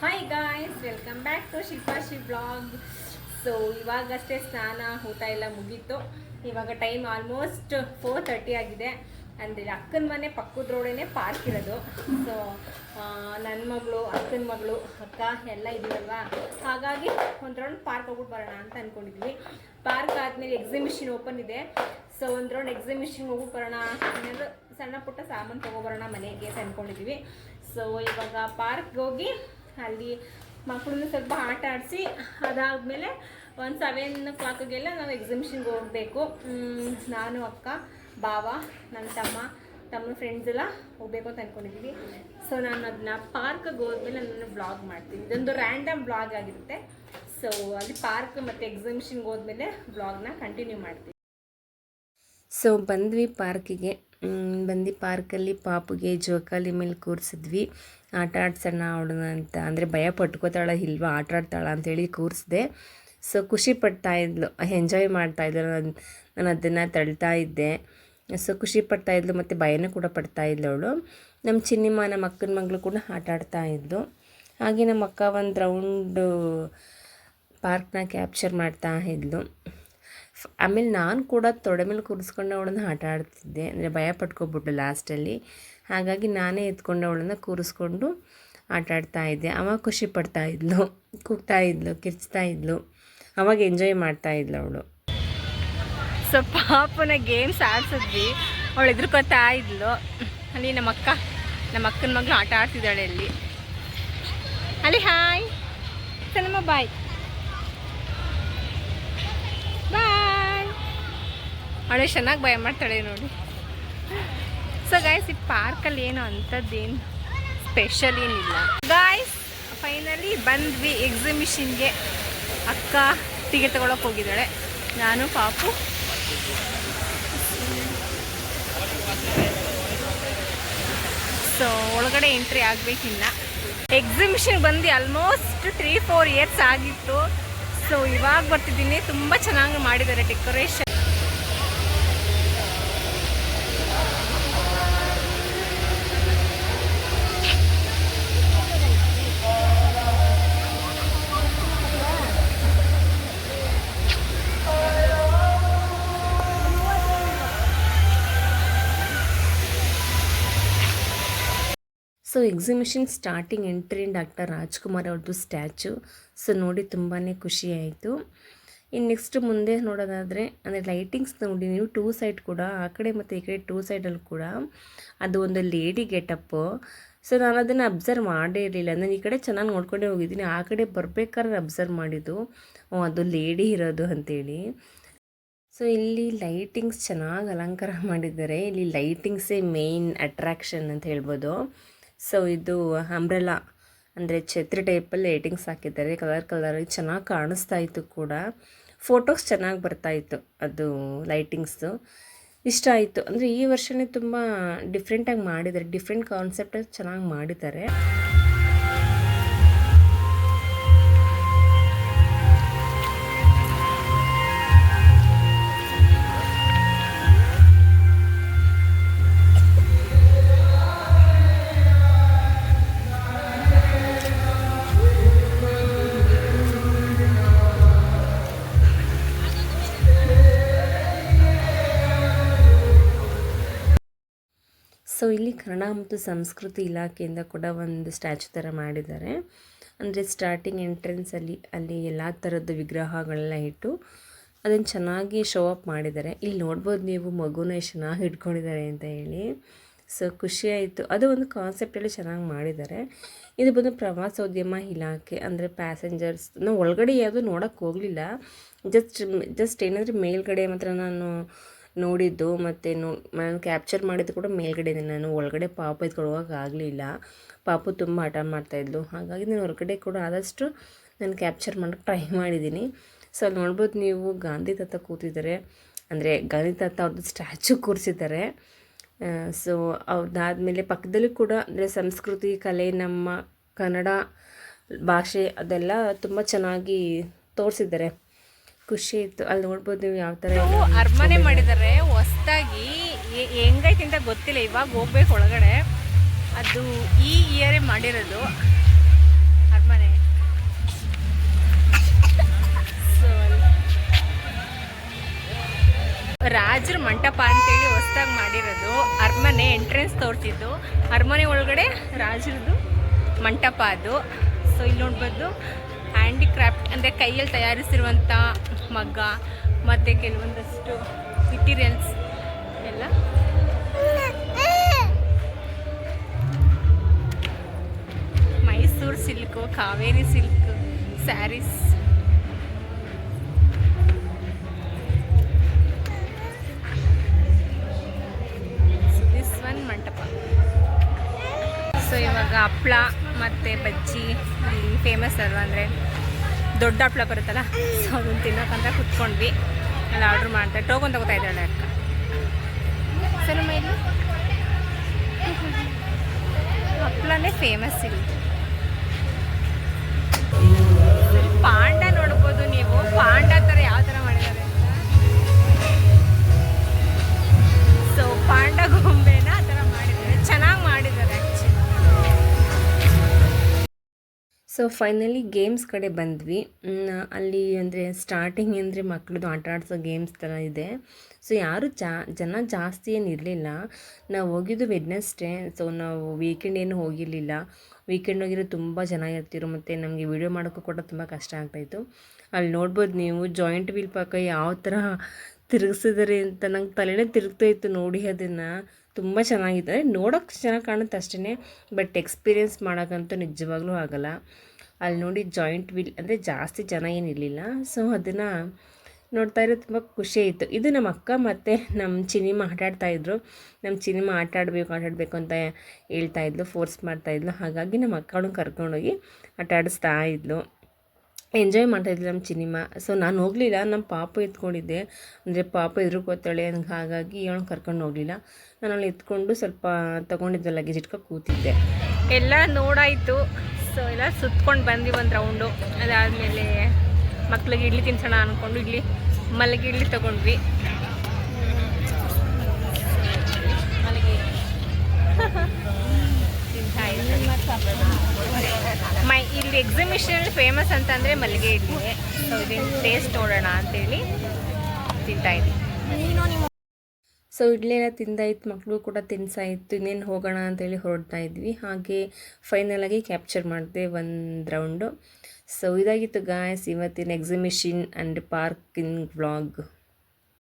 Hi guys welcome back to Shilpa she blog so ಇವಾಗಷ್ಟೇ ಸ್ನಾನ ಊಟ ಎಲ್ಲ ಮುಗೀತು. ಇವಾಗ ಟೈಮ್ ಆಲ್ಮೋಸ್ಟ್ ಫೋರ್ ತರ್ಟಿ ಆಗಿದೆ. ಅಂದರೆ ಅಕ್ಕನ ಮನೆ ಪಕ್ಕದ ರೋಡೇನೆ ಪಾರ್ಕ್ ಇರೋದು. ಸೊ ನನ್ನ ಮಗಳು, ಅಕ್ಕನ ಮಗಳು, ಅಕ್ಕ ಎಲ್ಲ ಇದೀವಲ್ವಾ? ಹಾಗಾಗಿ ಒಂದು ರೌಂಡ್ ಪಾರ್ಕ್ ಹೋಗ್ಬಿಟ್ಟು ಬರೋಣ ಅಂತ ಅಂದ್ಕೊಂಡಿದ್ವಿ ಪಾರ್ಕ್ ಆದಮೇಲೆ ಎಕ್ಸಿಬಿಷನ್ ಓಪನ್ ಇದೆ. ಸೊ ಒಂದು ರೌಂಡ್ ಎಕ್ಸಿಬಿಷನ್ ಹೋಗ್ಬಿಟ್ಟು ಬರೋಣ. ಏನಾದರೂ ಸಣ್ಣ ಪುಟ್ಟ ಸಾಮಾನು ತೊಗೊಬರೋಣ ಮನೆಗೆ ಅಂತ ಅಂದ್ಕೊಂಡಿದ್ವಿ ಸೊ ಇವಾಗ ಪಾರ್ಕ್ಗೆ ಹೋಗಿ ಅಲ್ಲಿ ಮಕ್ಕಳನ್ನ ಸ್ವಲ್ಪ ಆಟ ಆಡಿಸಿ ಅದಾದಮೇಲೆ ಒಂದು ಸೆವೆನ್ ಓ ಕ್ಲಾಕಿಗೆಲ್ಲ ನಾವು ಎಕ್ಸಿಬಿಷನ್ಗೆ ಹೋಗಬೇಕು. ನಾನು, ಅಕ್ಕ ಬಾವ ನನ್ನ ತಮ್ಮ ತಮ್ಮ ಫ್ರೆಂಡ್ಸ್ ಎಲ್ಲ ಹೋಗ್ಬೇಕು ಅಂತ ಅಂದ್ಕೊಂಡಿದ್ದೀವಿ ಸೊ ನಾನು ಅದನ್ನ ಪಾರ್ಕ್ಗೆ ಹೋದ್ಮೇಲೆ ನಾನು ಬ್ಲಾಗ್ ಮಾಡ್ತೀನಿ. ಇದೊಂದು ರ್ಯಾಂಡಮ್ ಬ್ಲಾಗ್ ಆಗಿರುತ್ತೆ. ಸೊ ಅಲ್ಲಿ ಪಾರ್ಕ್ ಮತ್ತು ಎಕ್ಸಿಬಿಷನ್ಗೆ ಹೋದ್ಮೇಲೆ ಬ್ಲಾಗ್ನ ಕಂಟಿನ್ಯೂ ಮಾಡ್ತೀನಿ. ಸೊ ಬಂದ್ವಿ ಪಾರ್ಕಿಗೆ. ಬಂದು ಪಾರ್ಕಲ್ಲಿ ಪಾಪುಗೆ ಜೋಕಾಲಿ ಮೇಲೆ ಕೂರಿಸಿದ್ವಿ. ಆಟ ಆಡ್ಸೋಣ ಅವಳನ್ನ ಅಂತ. ಅಂದರೆ ಭಯ ಪಟ್ಕೋತಾಳ ಇಲ್ವಾ? ಆಟ ಆಡ್ತಾಳ ಅಂಥೇಳಿ ಕೂರಿಸಿದೆ. ಸೊ ಖುಷಿ ಪಡ್ತಾ ಇದ್ಲು. ಎಂಜಾಯ್ ಮಾಡ್ತಾ ಇದ್ಲು. ನಾನು ನಾನು ಅದನ್ನು ತಳ್ತಾ ಇದ್ದೆ. ಸೊ ಖುಷಿ ಪಡ್ತಾ ಇದ್ಲು ಮತ್ತು ಭಯನೂ ಕೂಡ ಪಡ್ತಾಯಿದ್ಲು ಅವಳು. ನಮ್ಮ ಚಿನ್ನಿಮ್ಮ ನಮ್ಮ ಅಕ್ಕನ ಮಗಳು ಕೂಡ ಆಟ ಆಡ್ತಾ ಇದ್ಲು. ಹಾಗೆ ನಮ್ಮ ಅಕ್ಕ ಒಂದು ರೌಂಡು ಪಾರ್ಕ್ನ ಕ್ಯಾಪ್ಚರ್ ಮಾಡ್ತಾ ಇದ್ಲು. ಆಮೇಲೆ ನಾನು ಕೂಡ ತೊಡೆ ಮೇಲೆ ಕೂರಿಸ್ಕೊಂಡು ಅವಳನ್ನು ಆಟ ಆಡ್ತಿದ್ದೆ. ಅಂದರೆ ಭಯ ಪಟ್ಕೊಬಿಟ್ಟು ಲಾಸ್ಟಲ್ಲಿ ಹಾಗಾಗಿ ನಾನೇ ಎತ್ಕೊಂಡು ಅವಳನ್ನು ಕೂರಿಸ್ಕೊಂಡು ಆಟ ಆಡ್ತಾ ಇದ್ದೆ. ಅವ ಖುಷಿ ಪಡ್ತಾ ಇದ್ಲು, ಕೂಗ್ತಾ ಇದ್ಲು, ಕಿರ್ಚ್ತಾ ಇದ್ಲು. ಅವಾಗ ಎಂಜಾಯ್ ಮಾಡ್ತಾ ಇದ್ಲು ಅವಳು. ಸೊ ಪಾಪನ ಗೇಮ್ಸ್ ಆಡ್ಸಿದ್ವಿ. ಅವಳು ಎದುರ್ಕೊತಾ ಇದ್ಲು. ಅಲ್ಲಿ ನಮ್ಮ ಅಕ್ಕ, ನಮ್ಮ ಅಕ್ಕನ ಮಗಳು ಆಟ ಆಡ್ತಿದ್ದಾಳೆ ಅಲ್ಲಿ. ಅಲ್ಲಿ ಹಾಯ್ ಸನಮ್ಮ ಬಾಯ್ ಅವಳು ಚೆನ್ನಾಗಿ ಭಯ ಮಾಡ್ತಾಳೆ ನೋಡಿ. ಸೊ ಗಾಯ್ಸ್ ಈ ಪಾರ್ಕಲ್ಲಿ ಏನು ಅಂಥದ್ದೇನು ಸ್ಪೆಷಲ್ ಏನಿಲ್ಲ. ಗಾಯ್ಸ್ ಫೈನಲಿ ಬಂದ್ವಿ ಎಕ್ಸಿಬಿಷನ್ಗೆ ಅಕ್ಕ ಟಿಕೆಟ್ ತಗೊಳಕ್ಕೆ ಹೋಗಿದ್ದಾಳೆ. ನಾನು, ಪಾಪು. ಸೊ ಒಳಗಡೆ ಎಂಟ್ರಿ ಆಗಬೇಕಿನ್ನ. ಎಕ್ಸಿಬಿಷನ್ ಬಂದು ಆಲ್ಮೋಸ್ಟ್ ತ್ರೀ ಫೋರ್ ಇಯರ್ಸ್ ಆಗಿತ್ತು. ಸೊ ಇವಾಗ ಬರ್ತಿದ್ದೀನಿ. ತುಂಬ ಚೆನ್ನಾಗಿ ಮಾಡಿದ್ದಾರೆ decoration so exhibition starting entry doctor Rajkumar ಅವ್ರದ್ದು ಸ್ಟ್ಯಾಚು ಸೊ ನೋಡಿ ತುಂಬಾ ಖುಷಿ ಆಯಿತು. ಇನ್ನು ನೆಕ್ಸ್ಟ್ ಮುಂದೆ ನೋಡೋದಾದರೆ, ಅಂದರೆ ಲೈಟಿಂಗ್ಸ್ ನೋಡಿ, ನೀವು ಟೂ ಸೈಡ್ ಕೂಡ, ಆ ಕಡೆ ಮತ್ತು ಈ ಕಡೆ ಟೂ ಸೈಡಲ್ಲಿ ಕೂಡ ಅದು ಒಂದು ಲೇಡಿ ಗೆಟಪ್ಪು ಸೊ ನಾನು ಅದನ್ನು ಅಬ್ಸರ್ವ್ ಮಾಡೇ ಇರಲಿಲ್ಲ. ನಾನು ಈ ಕಡೆ ಚೆನ್ನಾಗಿ ನೋಡ್ಕೊಂಡೇ ಹೋಗಿದ್ದೀನಿ. ಆ ಕಡೆ ಬರಬೇಕಾದ್ರೆ ಅಬ್ಸರ್ವ್ ಮಾಡಿದ್ದು. ಅದು ಲೇಡಿ ಇರೋದು ಅಂತೇಳಿ. ಸೊ ಇಲ್ಲಿ ಲೈಟಿಂಗ್ಸ್ ಚೆನ್ನಾಗಿ ಅಲಂಕಾರ ಮಾಡಿದ್ದಾರೆ. ಇಲ್ಲಿ ಲೈಟಿಂಗ್ಸೇ ಮೇಯ್ನ್ ಅಟ್ರಾಕ್ಷನ್ ಅಂತ ಹೇಳ್ಬೋದು. ಸೊ ಇದು ಅಂಬ್ರೆಲಾ ಅಂದರೆ ಛತ್ರಿ ಟೈಪಲ್ಲಿ ಲೈಟಿಂಗ್ಸ್ ಹಾಕಿದ್ದಾರೆ. ಕಲರ್ ಕಲರ್ ಚೆನ್ನಾಗಿ ಕಾಣಿಸ್ತಾ ಇತ್ತು ಕೂಡ. ಫೋಟೋಸ್ ಚೆನ್ನಾಗಿ ಬರ್ತಾಯಿತ್ತು ಅದು ಲೈಟಿಂಗ್ಸು ಇಷ್ಟ ಆಯಿತು. ಅಂದರೆ ಈ ವರ್ಷವೇ ತುಂಬ ಡಿಫ್ರೆಂಟಾಗಿ ಮಾಡಿದ್ದಾರೆ. ಡಿಫ್ರೆಂಟ್ ಕಾನ್ಸೆಪ್ಟಲ್ಲಿ ಚೆನ್ನಾಗಿ ಮಾಡಿದ್ದಾರೆ. ಸೊ ಇಲ್ಲಿ ಕನ್ನಡ ಮತ್ತು ಸಂಸ್ಕೃತಿ ಇಲಾಖೆಯಿಂದ ಕೂಡ ಒಂದು ಸ್ಟ್ಯಾಚು ಥರ ಮಾಡಿದ್ದಾರೆ. ಅಂದರೆ ಸ್ಟಾರ್ಟಿಂಗ್ ಎಂಟ್ರೆನ್ಸಲ್ಲಿ ಅಲ್ಲಿ ಎಲ್ಲ ಥರದ್ದು ವಿಗ್ರಹಗಳೆಲ್ಲ ಇಟ್ಟು ಅದನ್ನು ಚೆನ್ನಾಗಿ ಶೋ ಅಪ್ ಮಾಡಿದ್ದಾರೆ. ಇಲ್ಲಿ ನೋಡ್ಬೋದು ನೀವು ಮಗುನ ಎಷ್ಟು ಚೆನ್ನಾಗಿ ಇಟ್ಕೊಂಡಿದ್ದಾರೆ ಅಂತ ಹೇಳಿ. ಸೊ ಖುಷಿ ಆಯಿತು ಅದು ಒಂದು ಕಾನ್ಸೆಪ್ಟಲ್ಲಿ ಚೆನ್ನಾಗಿ ಮಾಡಿದ್ದಾರೆ. ಇದು ಬಂದು ಪ್ರವಾಸೋದ್ಯಮ ಇಲಾಖೆ, ಅಂದರೆ ಪ್ಯಾಸೆಂಜರ್ಸ್ ನಾವು ಒಳಗಡೆ ಯಾವುದೂ ನೋಡೋಕ್ಕೆ ಹೋಗಲಿಲ್ಲ. ಜಸ್ಟ್ ಜಸ್ಟ್ ಏನಂದರೆ ಮೇಲ್ಗಡೆ ಮಾತ್ರ ನಾನು ನೋಡಿದ್ದು ಮತ್ತು ನೋ, ನಾನು ಕ್ಯಾಪ್ಚರ್ ಮಾಡಿದ್ದು ಕೂಡ ಮೇಲ್ಗಡೆ ನಾನು ಒಳಗಡೆ ಪಾಪ ಎತ್ಕೊಳ್ಳೋಕೆ ಆಗಲಿಲ್ಲ. ಪಾಪ ತುಂಬ ಹಠ ಮಾಡ್ತಾಯಿದ್ಲು ಹಾಗಾಗಿ ನಾನು ಹೊರಗಡೆ ಕೂಡ ಆದಷ್ಟು ನಾನು ಕ್ಯಾಪ್ಚರ್ ಮಾಡೋಕ್ಕೆ ಟ್ರೈ ಮಾಡಿದ್ದೀನಿ. ಸೊ ಅಲ್ಲಿ ನೋಡ್ಬೋದು ನೀವು ಗಾಂಧಿ ತಾತ ಕೂತಿದ್ದಾರೆ. ಅಂದರೆ ಗಾಂಧಿ ತಾತ ಅವ್ರದ್ದು ಸ್ಟ್ಯಾಚು ಕೂರಿಸಿದ್ದಾರೆ. ಸೊ ಅವ್ರದ್ದಾದಮೇಲೆ ಪಕ್ಕದಲ್ಲೂ ಕೂಡ ಅಂದರೆ ಸಂಸ್ಕೃತಿ, ಕಲೆ, ನಮ್ಮ ಕನ್ನಡ ಭಾಷೆ ಅದೆಲ್ಲ ತುಂಬ ಚೆನ್ನಾಗಿ ತೋರಿಸಿದ್ದಾರೆ. ಖುಷಿ ಇತ್ತು. ಅಲ್ಲಿ ನೋಡ್ಬೋದು ನೀವು ಯಾವ ಥರ ಅರಮನೆ ಮಾಡಿದ್ದಾರೆ. ಹೊಸ್ದಾಗಿ ಹೆಂಗೈತೆ ಅಂತ ಗೊತ್ತಿಲ್ಲ. ಇವಾಗ ಹೋಗ್ಬೇಕು ಒಳಗಡೆ. ಅದು ಈ ಇಯರೇ ಮಾಡಿರೋದು ಅರಮನೆ. ಸೊ ರಾಜರ ಮಂಟಪ ಅಂತೇಳಿ ಹೊಸ್ದಾಗಿ ಮಾಡಿರೋದು. ಅರಮನೆ ಎಂಟ್ರೆನ್ಸ್ ತೋರ್ತಿದ್ದು ಅರಮನೆ ಒಳಗಡೆ ರಾಜರದು ಮಂಟಪ ಅದು. ಸೊ ಇಲ್ಲಿ ನೋಡ್ಬೋದು ಹ್ಯಾಂಡಿಕ್ರಾಫ್ಟ್ ಅಂದರೆ ಕೈಯಲ್ಲಿ ತಯಾರಿಸಿರುವಂಥ ಮಗ್ಗ, ಮತ್ತು ಕೆಲವೊಂದಷ್ಟು ಮೆಟೀರಿಯಲ್ಸ್ ಎಲ್ಲ. Mysuru silk Kaveri silk sarees this one ಮಂಟಪ. ಸೊ ಇವಾಗ ಹಪ್ಳ. ಮತ್ತು ಬಜ್ಜಿ ಇಲ್ಲಿ ಫೇಮಸ್ ಅಲ್ವಾ ಅಂದರೆ ದೊಡ್ಡ ಹಪ್ಳ ಬರುತ್ತಲ್ಲ ಸೊ ಅದನ್ನು ತಿನ್ನೋಕ್ಕಂತ ಕುತ್ಕೊಂಡ್ವಿ. ಅಲ್ಲಿ ಆರ್ಡ್ರ್ ಮಾಡ್ತಾರೆ ಟೋಕನ್ ತಗೋತಾ ಇದ್ದಾಳೆ ಅಕ್ಕ. ನಮ್ಮ ಇಲ್ಲಿ. ಫೇಮಸ್ ಇಲ್ಲಿ. ಪಾಂಡ ನೋಡ್ಬೋದು ನೀವು. ಪಾಂಡ ಥರ ಯಾವ ಥರ ಮಾಡಿದ್ದಾರೆ ಸೊ ಪಾಂಡ ಗೊಂಬೆನ ಸೊ ಫೈನಲಿ ಗೇಮ್ಸ್ ಕಡೆ ಬಂದ್ವಿ. ಅಲ್ಲಿ ಅಂದರೆ ಸ್ಟಾರ್ಟಿಂಗ್ ಅಂದರೆ ಮಕ್ಕಳದು ಆಟ ಆಡಿಸೋ ಗೇಮ್ಸ್ ಥರ ಇದೆ. ಸೊ ಯಾರು ಜಾ, ಜನ ಜಾಸ್ತಿ ಏನು ಇರಲಿಲ್ಲ. ನಾವು ಹೋಗಿದ್ದು ವೆಡ್ನೆಸ್ಡೇ ಸೊ ನಾವು ವೀಕೆಂಡ್ ಏನು ಹೋಗಿರಲಿಲ್ಲ. ವೀಕೆಂಡ್ ಹೋಗಿರೋ ತುಂಬ ಜನ ಇರ್ತಿರು ಮತ್ತು ನಮಗೆ ವೀಡಿಯೋ ಮಾಡೋಕ್ಕೂ ಕೂಡ ತುಂಬ ಕಷ್ಟ ಆಗ್ತಾಯಿತ್ತು ಅಲ್ಲಿ ನೋಡ್ಬೋದು ನೀವು ಜಾಯಿಂಟ್ ವೀಲ್ ಪಕ್ಕ ಯಾವ ಥರ ತಿರುಗಿಸಿದ್ದಾರೆ ಅಂತ ನಂಗೆ ತಲೆನೇ ತಿರುಗ್ತಾ ಇತ್ತು ನೋಡಿ ಅದನ್ನು. ತುಂಬ ಚೆನ್ನಾಗಿದೆ ನೋಡೋಕ್ಕೆ ಚೆನ್ನಾಗಿ ಕಾಣುತ್ತೆ ಅಷ್ಟೇ ಬಟ್ ಎಕ್ಸ್ಪೀರಿಯೆನ್ಸ್ ಮಾಡೋಕ್ಕಂತೂ ನಿಜವಾಗ್ಲೂ ಆಗಲ್ಲ. ಅಲ್ಲಿ ನೋಡಿ ಜಾಯಿಂಟ್ ವಿಲ್ ಅಂದರೆ ಜಾಸ್ತಿ ಜನ ಏನಿರಲಿಲ್ಲ. ಸೊ ಅದನ್ನು ನೋಡ್ತಾ ಇರೋ ತುಂಬ ಖುಷಿ ಇತ್ತು ಇದು ನಮ್ಮ ಅಕ್ಕ ಮತ್ತು ನಮ್ಮ ಚಿನಿಮಾ ಆಟ ಆಡ್ತಾಯಿದ್ರು ನಮ್ಮ ಚಿನಿಮಾ ಆಟ ಆಡಬೇಕು ಆಟ ಆಡಬೇಕು ಅಂತ ಹೇಳ್ತಾ ಇದ್ಲು ಫೋರ್ಸ್ ಮಾಡ್ತಾಯಿದ್ಲು ಹಾಗಾಗಿ ನಮ್ಮ ಅಕ್ಕನೂ ಕರ್ಕೊಂಡೋಗಿ ಆಟ ಆಡಿಸ್ತಾ ಇದ್ಲು ಎಂಜಾಯ್ ಮಾಡ್ತಾಯಿದ್ಲು ನಮ್ಮ ಚಿನಿಮ ಸೊ ನಾನು ಹೋಗಲಿಲ್ಲ, ನಮ್ಮ ಪಾಪ ಎತ್ಕೊಂಡಿದ್ದೆ. ಅಂದರೆ ಪಾಪ ಎದುರುಕೋತಾಳೆ ನನಗೆ ಹಾಗಾಗಿ ಅವಳು ಕರ್ಕೊಂಡು ಹೋಗಲಿಲ್ಲ. ನಾನು ಅವಳು ಎತ್ಕೊಂಡು ಸ್ವಲ್ಪ ತೊಗೊಂಡಿದ್ದೆ ಲಗೇಜ್ ಇಟ್ಕೊಂಡು ಕೂತಿದ್ದೆ. ಎಲ್ಲ ನೋಡಾಯಿತು. ಸೊ ಎಲ್ಲ ಸುತ್ಕೊಂಡು ಬಂದ್ವಿ ಒಂದು ರೌಂಡು ಅದಾದಮೇಲೆ ಮಕ್ಳಿಗೆ ಇಡ್ಲಿ ತಿನ್ಸೋಣ ಅಂದ್ಕೊಂಡು ಇಡ್ಲಿ, ಮಲ್ಲಿಗೆ ಇಡ್ಲಿ ತೊಗೊಂಡ್ವಿ. ಮೈ, ಇಲ್ಲಿ ಎಕ್ಸಿಬಿಷನಲ್ಲಿ ಫೇಮಸ್ ಅಂತಂದರೆ ಮಲ್ಲಿಗೆ ಇಡ್ಲಿ. ಸೊ ಇದನ್ನು ಟೇಸ್ಟ್ ನೋಡೋಣ ಅಂತೇಳಿ ತಿಂತಾ ಇದ್ವಿ. ಸೊ ಇಡ್ಲಿ ಎಲ್ಲ ತಿಂದಾಯ್ತು ಮಕ್ಕಳು ಕೂಡ ತಿನ್ಸಾಯಿತು, ಇನ್ನೇನು ಹೋಗೋಣ ಅಂತೇಳಿ ಹೊರಡ್ತಾ ಇದ್ವಿ. ಹಾಗೆ ಫೈನಲಾಗಿ ಕ್ಯಾಪ್ಚರ್ ಮಾಡಿದೆ ಒಂದು ರೌಂಡು ಸೊ ಇದಾಗಿತ್ತು ಗಾಯಸ್ ಇವತ್ತಿನ ಎಕ್ಸಿಬಿಷನ್ ಆ್ಯಂಡ್ ಪಾರ್ಕಿಂಗ್ ವ್ಲಾಗ್